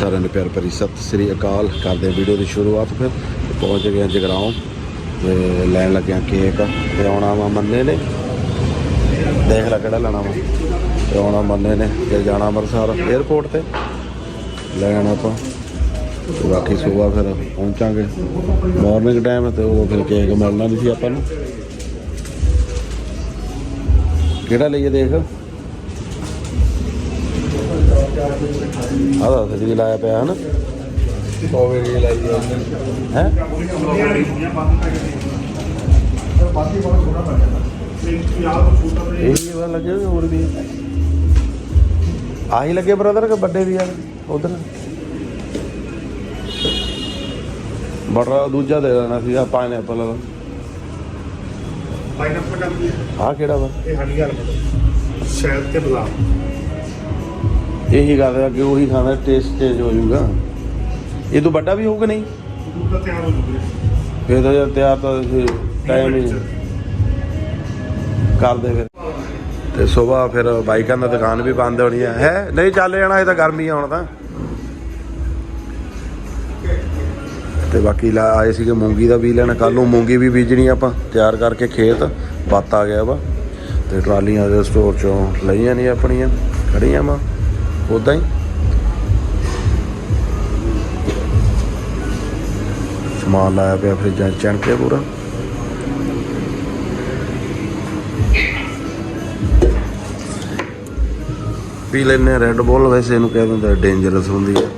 ਸਾਰਿਆਂ ਨੂੰ ਪਿਆਰ ਭਰੀ ਸਤਿ ਸ੍ਰੀ ਅਕਾਲ। ਕਰਦੇ ਵੀਡੀਓ ਦੀ ਸ਼ੁਰੂਆਤ ਫਿਰ। ਤੇ ਪਹੁੰਚ ਗਏ ਹਾਂ ਜਗਰਾਉਂ। ਤੇ ਲੈਣ ਲੱਗਿਆ ਕੇਕ। ਤੇ ਆਉਣਾ ਵਾ ਮੰਨੇ ਨੇ। ਦੇਖ ਲੈ ਕਿਹੜਾ ਲੈਣਾ ਵਾ। ਤੇ ਆਉਣਾ ਮੰਨੇ ਨੇ ਤੇ ਜਾਣਾ ਅੰਮ੍ਰਿਤਸਰ 에ਅਰਪੋਰਟ ਤੇ। ਲੈਣ ਆਪਾਂ। ਬਾਕੀ ਸਵੇਰ ਫਿਰ ਪਹੁੰਚਾਂਗੇ। ਮਾਰਨਿੰਗ ਟਾਈਮ ਤੇ ਉਹ ਫਿਰ ਕੇਕ ਮਿਲਣਾ ਨਹੀਂ ਸੀ ਆਪਾਂ ਨੂੰ। ਕਿਹੜਾ ਲਈਏ ਦੇਖ? ਆਦਾ ਸਜੀ ਲਾਇਆ ਪਿਆ ਹਨ। ਸਟ੍ਰਾਬੇਰੀ ਲਾਈ ਹੈ? ਉਹਨੇ ਹੈ ਇਹ ਵੀ ਵਾਲਾ ਲੱਗੇ ਹੋਏ ਹੋਰ ਵੀ। ਆਹੀ ਲੱਗੇ ਬ੍ਰਦਰ ਕਿ ਵੱਡੇ ਵੀ ਆ ਉਧਰ। ਬੜਾ ਦੂਜਾ ਦੇ ਦੇਣਾ ਸੀਗਾ ਪਾਈਨਐਪਲ ਵਾਲਾ। ਪਾਈਨਐਪਲ ਕਰਦੀ ਆਹ ਕਿਹੜਾ ਵਾ? ਇਹ ਹਨੀ ਵਾਲਾ। ਸ਼ਹਿਦ ਤੇ ਬਦਾਮ। ਇਹੀ ਗੱਲ ਹੈ ਕਿ ਉਹੀ ਖਾਣਾ ਟੇਸਟ ਚੇਂਜ ਹੋ ਜਾਊਗਾ। ਇਹ ਤੋਂ ਵੱਡਾ ਵੀ ਹੋਊਗਾ ਨਹੀਂ? ਦਾ ਤਿਆਰ ਹੋ ਜੂਗਾ ਫਿਰ ਤਾਂ ਯਾਰ ਤਿਆਰ ਤਾਂ ਟਾਈਮ ਹੀ ਕਰਦੇ ਫਿਰ। ਤੇ ਸਵੇਰ ਫਿਰ ਬਾਈਕਾਂ ਦਾ ਦੁਕਾਨ ਵੀ ਬੰਦ ਹੋਣੀ ਹੈ ਹੈ? ਨਹੀਂ ਚੱਲ ਜਾਣਾ ਇਹ ਤਾਂ ਗਰਮੀ ਆ ਹੁਣ ਤਾਂ। ਤੇ ਬਾਕੀ ਲਾ ਆਏ ਸੀਗੇ ਮੂੰਗੀ ਦਾ ਵੀ ਲੈਣਾ। ਕੱਲ ਨੂੰ ਮੂੰਗੀ ਵੀ ਬੀਜਣੀ ਆਪਾਂ ਤਿਆਰ ਕਰਕੇ ਖੇਤ। ਬੱਤ ਆ ਗਿਆ ਵਾ। ਤੇ ਟਰਾਲੀਆਂ ਦੇ ਸਟੋਰ ਚੋਂ ਲਈਆਂ ਨਹੀਂ ਆਪਣੀਆਂ। ਖੜੀਆਂ ਵਾ। ਉਦਾਂ ਹੀ। ਸਮਾਨ ਲਾਇਆ ਪਿਆ ਫਰਿੱਜਾਂ ਚਣ ਕੇ ਪੂਰਾ। ਪੀ ਲੈਨੇ ਰੈੱਡ ਬੋਲ ਵੈਸੇ ਇਹਨੂੰ ਕਹਿ ਦਿੰਦਾ ਡੇਂਜਰਸ ਹੁੰਦੀ ਹੈ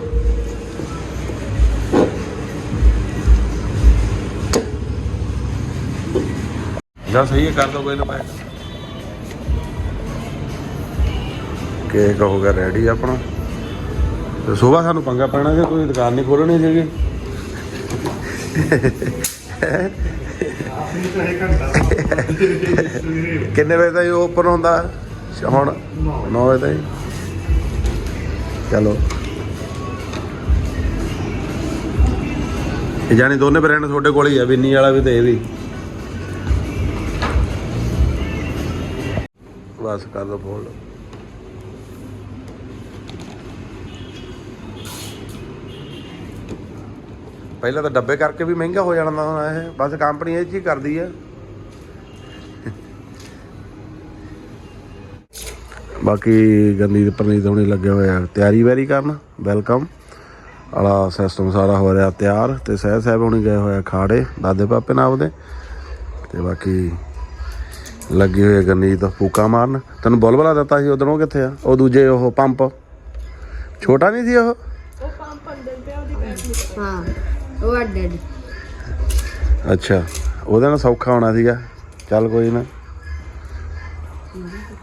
ਜਾਂ ਸਹੀ ਹੈ, ਕਰ ਦੋ ਕੋਈ ਨਾ ਪੈਕ ਕੇਕ ਹੋ ਗਿਆ ਰੈਡੀ ਆਪਣਾ। ਤੇ ਸਵੇਰ ਸਾਨੂੰ ਪੰਗਾ ਪੈਣਾ ਕਿ ਕੋਈ ਦੁਕਾਨ ਨਹੀਂ ਖੋਲਣੀ ਸੀਗੀ ਕਿੰਨੇ ਵਜੇ ਤਾਈਂ ਓਪਨ ਹੁੰਦਾ? ਹੁਣ 9 ਵਜੇ ਤਾਈਂ। ਚਲੋ। ਇਹ ਜਾਨੀ ਦੋਨੇ ਬ੍ਰਾਂਡ ਤੁਹਾਡੇ ਕੋਲ ਹੀ ਆ, ਬਿੰਨੀ ਵਾਲਾ ਵੀ ਤੇ ਇਹ ਵੀ। ਬਸ ਕਰ ਦੋ ਫੋਲਡ ਪਹਿਲਾਂ ਤਾਂ ਡੱਬੇ ਕਰਕੇ ਵੀ ਮਹਿੰਗਾ ਹੋ ਜਾਣਾ ਹੁਣ ਇਹ ਬਸ ਕੰਪਨੀ ਇਹ ਚੀਜ਼ ਕਰਦੀ ਆ। ਬਾਕੀ ਗੰਦੀ ਤੇ ਪਰਨੀਤ ਹੋਣੀ ਲੱਗੇ ਹੋਏ ਆ ਤਿਆਰੀ ਵੈਰੀ ਕਰਨ ਵੈਲਕਮ ਵਾਲਾ ਸਿਸਟਮ ਸਾਰਾ ਹੋ ਰਿਹਾ ਤਿਆਰ ਤੇ ਸਹਿ ਸਾਹਿਬ ਹੁਣੀ ਗਏ ਹੋਏ ਆ ਖਾੜੇ ਦਾਦੇ ਪਾਪੇ ਨਾਲ ਉਹਦੇ ਤੇ ਬਾਕੀ ਲੱਗੀ ਆ ਗੰਨੀਤ ਫੂਕਾ ਮਾਰਨ। ਤੈਨੂੰ ਬੁਲਬੁਲਾ ਦਿੱਤਾ ਸੀ ਉਦੋਂ ਉਹ ਕਿੱਥੇ ਆ? ਉਹ ਦੂਜੇ ਉਹ ਪੰਪ। ਛੋਟਾ ਨਹੀਂ ਸੀ ਉਹ? ਹਾਂ। ਉਹ ਅੱਡ ਅੱਡ। ਅੱਛਾ, ਉਹਦੇ ਨਾਲ ਸੌਖਾ ਹੋਣਾ ਸੀਗਾ। ਚੱਲ ਕੋਈ ਨਾ।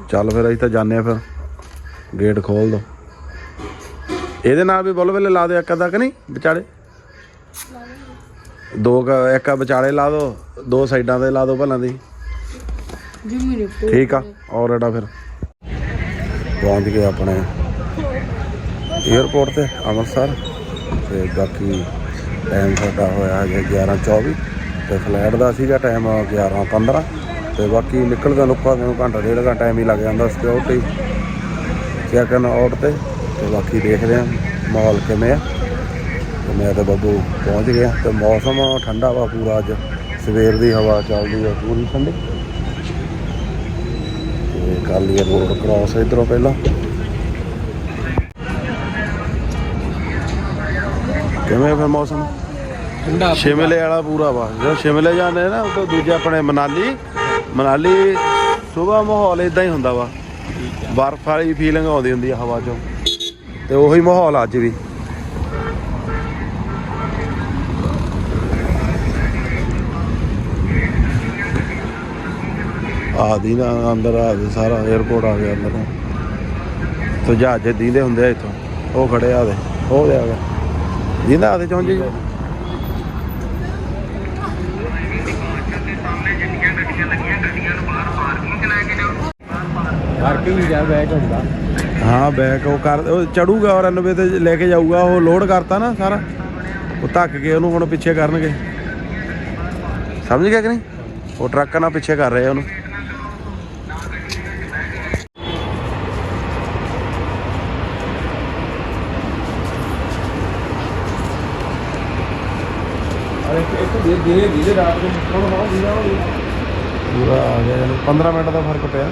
ਚੱਲ ਫਿਰ ਅਸੀਂ ਤਾਂ ਜਾਂਦੇ ਆ ਫਿਰ। ਗੇਟ ਖੋਲ ਦੋ। ਇਹਦੇ ਨਾਲ ਵੀ ਬੁੱਲ ਵੇਲੇ ਲਾ ਦਿਓ, ਇੱਕ ਅੱਧਾ ਕਿ ਨਹੀਂ, ਵਿਚਾਲੇ? ਦੋ ਕੁ- ਇੱਕ ਵਿਚਾਲੇ ਲਾ ਦੋ ਦੋ ਸਾਈਡਾਂ ਤੇ ਲਾ ਦੋ ਭਲਾਂ ਦੀ। ਜੀ ਮੇਰੇ ਠੀਕ ਆ, ਔਰ ਇਹਦਾ ਫਿਰ। ਪਹੁੰਚ ਗਏ ਆਪਣੇ 에어ਪੋਰਟ ਤੇ, ਅੰਮ੍ਰਿਤਸਰ। ਤੇ ਬਾਕੀ ਟਾਈਮ ਸਾਡਾ ਹੋਇਆ ਹੈ 11:24 ਤੇ ਫਲੈਟ ਦਾ ਸੀਗਾ ਟਾਈਮ 11:15 ਤੇ ਬਾਕੀ ਨਿਕਲਦਾ ਲੁੱਕਾ ਨੂੰ ਘੰਟਾ ਡੇਢ ਘੰਟਾ ਟਾਈਮ ਹੀ ਲੱਗ ਜਾਂਦਾ ਸਿਕਿਉਰਿਟੀ ਚੈੱਕ ਇਨ ਆਊਟ ਤੇ ਤੇ ਬਾਕੀ ਦੇਖਦੇ ਹਾਂ ਮਾਹੌਲ ਕਿਵੇਂ ਆ। ਤੇ ਮੈਂ ਤੇ ਬੱਬੂ ਪਹੁੰਚ ਗਿਆ ਤੇ ਮੌਸਮ ਠੰਡਾ ਵਾ ਪੂਰਾ ਅੱਜ, ਸਵੇਰ ਦੀ ਹਵਾ ਚੱਲਦੀ ਆ ਪੂਰੀ ਠੰਡੀ। ਤੇ ਕਰ ਲਈਏ ਰੋਡ ਕ੍ਰਾਸ ਇਧਰੋਂ ਪਹਿਲਾਂ। ਕਿਵੇਂ ਫਿਰ ਮੌਸਮ? ਠੰਡਾ ਸ਼ਿਮਲੇ ਵਾਲਾ ਪੂਰਾ ਵਾ। ਜਦੋਂ ਸ਼ਿਮਲੇ ਜਾਂਦੇ ਆ ਨਾ ਉਦੋਂ ਦੂਜੇ ਆਪਣੇ ਮਨਾਲੀ ਮਨਾਲੀ ਸਵੇਰ ਮਾਹੌਲ ਇਦਾਂ ਹੀ ਹੁੰਦਾ ਵਾ। ਬਰਫ਼ ਵਾਲੀ ਫੀਲਿੰਗ ਆਉਂਦੀ ਹੁੰਦੀ ਆ ਹਵਾ ਚੋਂ। ਤੇ ਉਹੀ ਮਾਹੌਲ ਅੱਜ ਵੀ। ਆਦੀ ਨਾ ਅੰਦਰ ਆ ਗਏ ਸਾਰਾ 에어ਪੋਰਟ ਆ ਗਿਆ ਅੰਦਰ। ਤੋਂ ਜਹਾਜ਼ ਦੀਂਦੇ ਹੁੰਦੇ ਆ ਇੱਥੋਂ। ਉਹ ਖੜੇ ਆ ਦੇ ਉਹ ਦੇ ਆ ਗਿਆ। ਦੀਂਦਾ ਆਦੇ ਚੌਂਜੀ ਜੀ। ਪਾਰਕਿੰਗ ਜਾ ਬੈਠ ਹੁੰਦਾ। ਹਾਂ ਬੈਕ ਉਹ ਕਰ ਉਹ ਚੜੂਗਾ ਔਰ 90 ਤੇ ਲੈ ਕੇ ਜਾਊਗਾ ਉਹ ਲੋਡ ਕਰਤਾ ਨਾ ਸਾਰਾ। ਉਹ ਧੱਕ ਕੇ ਉਹਨੂੰ ਹੁਣ ਪਿੱਛੇ ਕਰਨਗੇ। ਸਮਝ ਗਿਆ ਕਿ ਨਹੀਂ? ਉਹ ਟਰੱਕ ਨਾਲ ਪਿੱਛੇ ਕਰ ਰਹੇ ਆ ਉਹਨੂੰ। ਇੱਕ ਦੇ ਰਾਤ ਨੂੰ ਹੁਣ ਬਹੁਤ ਵੀਰਾ ਹੋ ਗਈ ਪੂਰਾ ਆ ਗਿਆ ਇਹਨੂੰ 15 ਮਿੰਟ ਦਾ ਫ਼ਰਕ ਪਿਆ।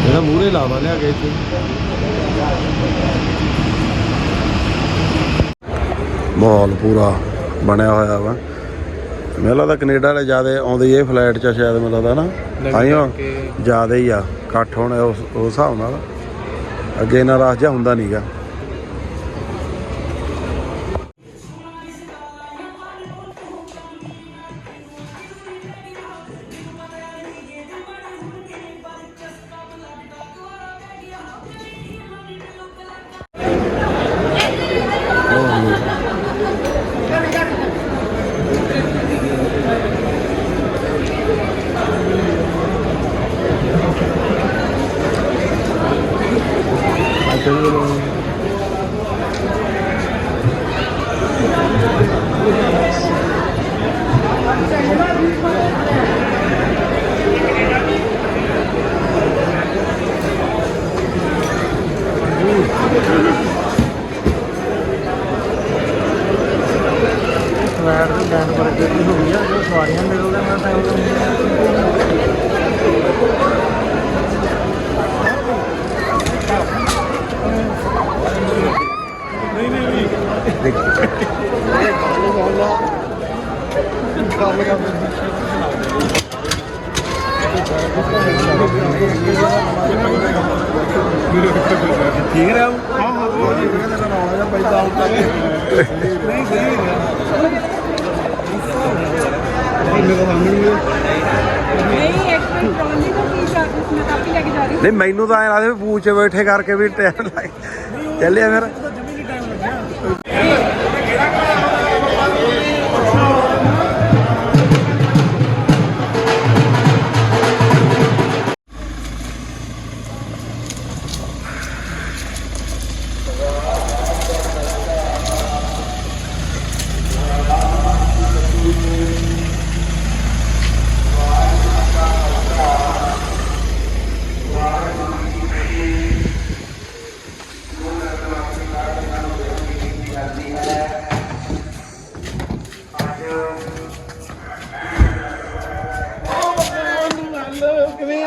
ਜਿਹੜਾ ਇਹਦਾ ਮੂਹਰੇ ਲਾਵਾ ਲਿਆ ਗਏ ਇੱਥੇ। ਮਾਹੌਲ ਪੂਰਾ ਬਣਿਆ ਹੋਇਆ ਵਾ। ਮੈਨੂੰ ਲੱਗਦਾ ਕੈਨੇਡਾ ਵਾਲੇ ਜ਼ਿਆਦਾ ਆਉਂਦੇ ਇਹ ਫਲਾਈਟ 'ਚ ਸ਼ਾਇਦ ਮੈਨੂੰ ਲੱਗਦਾ ਨਾ। ਆਈਓ। ਜ਼ਿਆਦਾ ਹੀ ਆ ਇਕੱਠ ਹੋਣਾ ਉਸ ਉਸ ਹਿਸਾਬ ਨਾਲ। ਅੱਗੇ ਨਾ ਰਸ਼ ਜਿਹਾ ਹੁੰਦਾ ਨਹੀਂਗਾ ਨਹੀਂ, ਮੈਨੂੰ ਤਾਂ ਐਂ ਲੱਗਦਾ ਵੀ ਪੂਛ 'ਚ ਬੈਠੇ ਕਰਕੇ ਵੀ ਟਾਈਮ ਲੱਗ ਚੱਲਿਆ ਫਿਰ।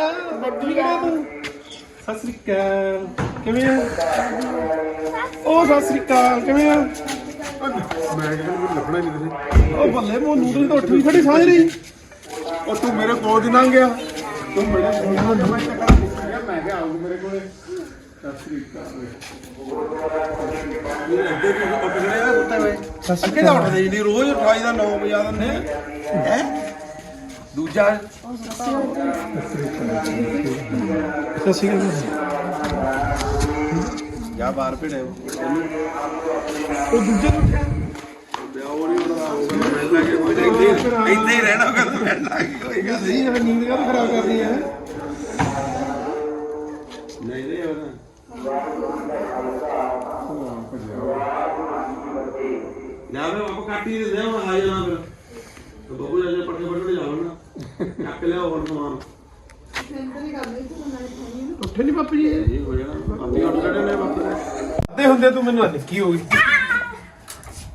ਕਿਵੇਂ ਤੂੰ ਸਤਿ ਸ੍ਰੀ ਅਕਾਲ। ਕਿਵੇਂ ਆ? ਉਹ ਸਤਿ ਸ੍ਰੀ ਅਕਾਲ, ਕਿਵੇਂ ਆ? ਮੈਂ ਕਿਹਾ ਮੈਨੂੰ ਲੱਭਣਾ ਨਹੀਂ ਤੁਸੀਂ ਉਹ ਬੱਲੇ ਮੋ ਨੂਡਲ ਤਾਂ ਉੱਠੀ ਖੜੀ ਸਾਂਝ ਰਹੀ। ਉਹ ਤੂੰ ਮੇਰੇ ਕੋਲ ਦੀ ਲੰਘ ਗਿਆ। ਤੂੰ ਮੇਰੇ ਕੋਲ ਨੂੰ ਨਵਾਂ ਗਿਆ। ਮੈਂ ਕਿਹਾ ਆਉਂ ਮੇਰੇ ਕੋਲੇ। ਸਤਿ ਸ੍ਰੀ ਅਕਾਲ। ਇਹ ਅੱਗੇ ਵੀ ਉਹ ਵੇ। ਸੱਚੇ ਦਾ ਉੱਠਦੇ ਰੋਜ਼ ਉਠਾਈ ਦਾ 9 ਵਜੇ ਦਿੰਦੇ ਹੈ? ਦੂਜਾ ਸਤਿ ਸ੍ਰੀ ਅਕਾਲ ਜਾ ਬਾਹਰ ਭੇੜੇ ਉਹ ਦੂਜੇ ਨੂੰ ਨਹੀਂ ਨਹੀਂ ਇੱਥੇ ਹੀ ਰਹਿਣਾ ਕਦੋਂ ਮਿਲ ਲਾਂਗੇ ਕੋਈ ਗੱਲ ਸਹੀ ਹੈ ਨੀਂਦ ਕਾ ਖਰਾਬ ਕਰਦੀ ਹੈ? ਨਹੀਂ ਨਹੀਂ ਹੋਣਾ ਜਾਵੇ ਬਾਬਾ ਕਾਟੀ ਦੇ ਦੇ ਆ ਜਾਣਾ ਫਿਰ। ਤੇ ਬੱਬੂ ਜਾ ਜਾ ਪੱਠੇ ਪੱਠੇ ਜਾਵਣਾ ਚੱਕ ਲਿਆ ਹੋਰ ਸਮਾਨ। ਉੱਠੇ ਨਹੀਂ ਪਾਪੀ ਜੀ ਇਹ? ਹੋ ਜਾਣਾ। ਆਪੀ ਉੱਠ ਖੜੇ ਨੇ ਬਾਪੂ ਦੇ ਅੱਧੇ ਹੁੰਦੇ ਤੂੰ ਮੈਨੂੰ ਨਿੱਕੀ ਹੋ ਗਈ?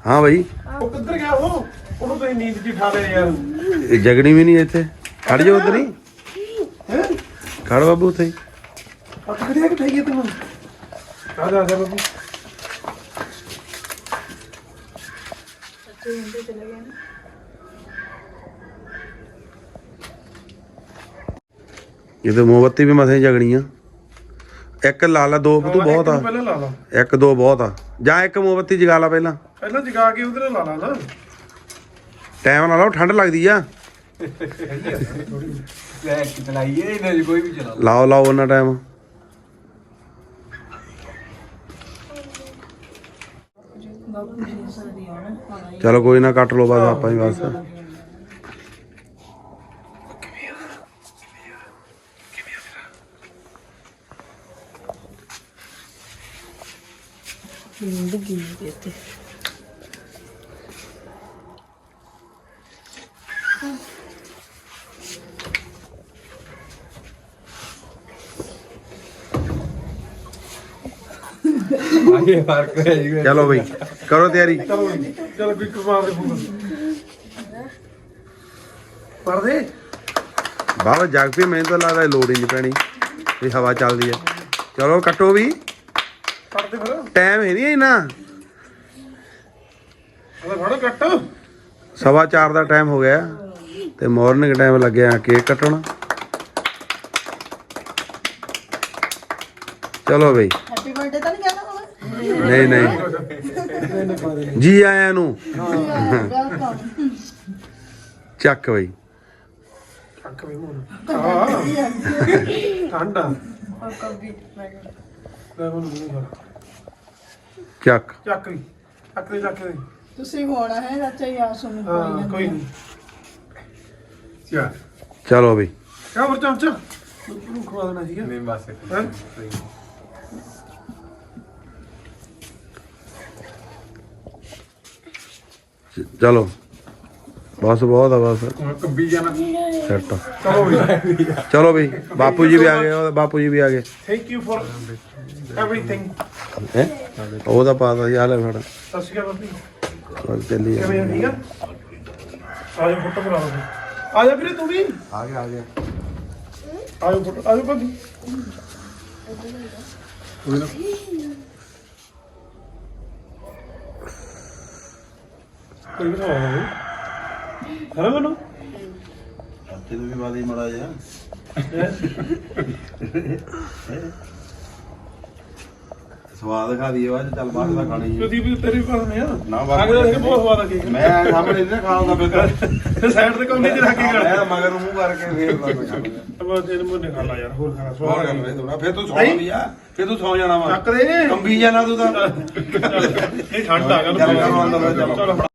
ਹਾਂ ਬਾਈ। ਉਹ ਕਿੱਧਰ ਗਿਆ ਉਹ? ਉਹਨੂੰ ਤਾਂ ਨੀਂਦ ਚ ਠਾ ਲਿਆ ਯਾਰ। ਇਹ ਜਗਣੀ ਵੀ ਨਹੀਂ ਇੱਥੇ। ਖੜ ਜਾ ਉਧਰ ਹੀ। ਹੈ? ਖੜ ਬਾਬੂ ਉੱਥੇ ਹੀ। ਅੱਖ ਕਿਹੜੀ ਕਿੱਥੇ ਗਈ ਤੂੰ? ਆ ਜਾ ਆ ਜਾ ਬਾਬੂ ਇਹ ਤੇ ਮੋਮਬੱਤੀ ਵੀ ਮਸੇ ਜਗਣੀ ਆ ਇੱਕ ਲਾ ਲਾ ਦੋ ਤੂੰ ਬਹੁਤ ਆ। ਪਹਿਲਾਂ ਲਾ ਲਾ। ਇੱਕ ਦੋ ਬਹੁਤ ਆ। ਜਾਂ ਇੱਕ ਮੋਮਬੱਤੀ ਜਗਾ ਲਾ ਪਹਿਲਾਂ। ਪਹਿਲਾਂ ਜਗਾ ਕੇ ਉਧਰ ਲਾ ਲਾ ਨਾ। ਟਾਈਮ ਨਾਲ ਲਾਓ ਠੰਡ ਲੱਗਦੀ ਆ। ਲੈ ਕਿ ਚਲਾਈਏ ਇਹਨਾਂ ਦੀ ਕੋਈ ਵੀ ਚਲਾ ਲਾਓ ਲਾਓ ਉਹਨਾਂ ਟਾਈਮ ਚਲੋ ਕੋਈ ਨਾ ਕੱਟ ਲਓ ਬਸ ਆਪਾਂ ਹੀ ਬਸ। ਦੇ ਤੇ ਆਏ ਫ਼ਰਕ ਹੈ ਜੀ। ਚਲੋ ਬਈ ਕਰੋ ਤਿਆਰੀ। ਚਲੋ ਵੀ ਕੁਮਾਰ ਦੇ ਫੋਨ ਪੜ ਦੇ ਬਾਬਾ ਜਗ ਪੀ ਮੈਨੂੰ ਤਾਂ ਲੱਗਦਾ ਲੋੜ ਹੀ ਨਹੀਂ ਪੈਣੀ ਵੀ ਹਵਾ ਚੱਲਦੀ ਹੈ। ਚਲੋ ਕੱਟੋ ਵੀ। ਪੜ ਦੇ ਫਿਰ। ਟਾਈਮ ਹੈ ਨਹੀਂ ਇੰਨਾ। ਅਰੇ ਫੜੋ ਕੱਟ। ਸਵਾ 4 ਦਾ ਟਾਈਮ ਹੋ ਗਿਆ। ਤੇ ਮਾਰਨਿੰਗ ਟਾਈਮ ਲੱਗਿਆ ਕੇਕ ਕੱਟਣ। ਚਲੋ ਬਈ। ਹੈਪੀ ਬਰਥਡੇ ਤਾਂ ਨਹੀਂ ਕਹਿਣਾ ਹੁਣ ਨਹੀਂ ਨਹੀਂ। ਜੀ ਆਇਆਂ ਨੂੰ। ਵੈਲਕਮ ਚੱਕ ਬਈ। ਅੱਖ ਵੀ ਮੋੜ ਹਾਂ। ਠੰਡਾ ਔਰ ਕਬੀ ਚੱਕ। ਚੱਕ ਲਈ। ਚੱਕ ਲਈ ਚੱਕ ਲਈ। ਤੁਸੀਂ ਹੋਣਾ ਹੈ ਚਾਚਾ ਯਾਰ ਸੁਣ ਹਾਂ ਕੋਈ ਨਹੀਂ। ਚਾ ਚਲੋ ਬਈ। ਕਾ ਵਰ ਚਮਚਾ ਨੂੰ ਖਵਾ ਦੇਣਾ ਸੀਗਾ। ਨਹੀਂ ਬਸ। ਹੈਂ? ਚ- ਚਲੋ। ਬਸ ਬਹੁਤ ਆ ਬਸ। ਚਲੋ ਬਈ ਬਾਪੂ ਜੀ ਵੀ ਆ ਗਏ ਬਾਪੂ ਜੀ ਵੀ ਆ ਗਏ। ਥੈਂਕ ਯੂ ਫॉर एवरीथिंग ਹੈ? ਉਹਦਾ ਪਾਦਾ ਯਾਰ ਲੈ ਫੜ। ਸਤਿ ਸ਼੍ਰੀ ਅਕਾਲ ਆ ਜਾ ਫੋਟੋ ਕਰਾ ਲਓ। ਆ ਜਾ ਵੀਰੇ ਤੂੰ ਵੀ। ਆ ਗਿਆ ਆ ਗਿਆ। ਆ ਜਾ ਫੋਟੋ ਆ ਜਾ ਬਾਪੂ ਕੋਈ ਨਾ। ਕੋਈ ਹਰਾ ਮਨੋ? ਤੈਨੂੰ ਵੀ ਵਾਦੀ ਮੜਾ ਜਾ ਸਵਾਦ ਖਾ ਦੀ ਆਵਾਜ਼ ਚੱਲ ਬਾਅਦ ਦਾ ਖਾਣੀ ਹੈ ਕਦੀ ਵੀ ਤੇਰੀ ਪਾਸ ਆ। ਨਾ ਬਾਬਾ। ਅਗਲੇ ਦੇਖ ਬਹੁਤ ਸਵਾਦ ਆ ਕੇਕ? ਮੈਂ ਸਾਹਮਣੇ ਨਹੀਂ ਖਾਉਂਦਾ ਫਿਰ ਸਾਈਡ ਤੇ ਕੋਨੇ ਚ ਰੱਖ ਕੇ ਮੈਂ ਕਰ ਮਗਰ ਨੂੰ ਮੂੰਹ ਕਰਕੇ ਫੇਰ ਲਾ ਕੋਈ ਖਾਣਾ ਅਬਾ ਤੇਰੇ ਮੂੰਹ ਨੇ ਖਾ ਲਾ ਯਾਰ ਹੋਰ ਖਾਣਾ ਹੋਰ ਸਵਾਦ ਕਰ ਆ। ਲੈ ਥੋੜਾ ਫਿਰ ਤੂੰ ਸੌਂ ਵੀ ਆ। ਫਿਰ ਤੂੰ ਸੌਂ ਜਾਣਾ ਵਾ। ਚੱਕ ਦੇ। ਕੰਬੀ ਜਾਣਾ ਤੂੰ ਤਾਂ। ਇਹ ਠੰਡ ਆ ਗਿਆ ਚੱਲ ਕਰੋ ਅੰਦਰ, ਚੱਲ। ਚਲੋ।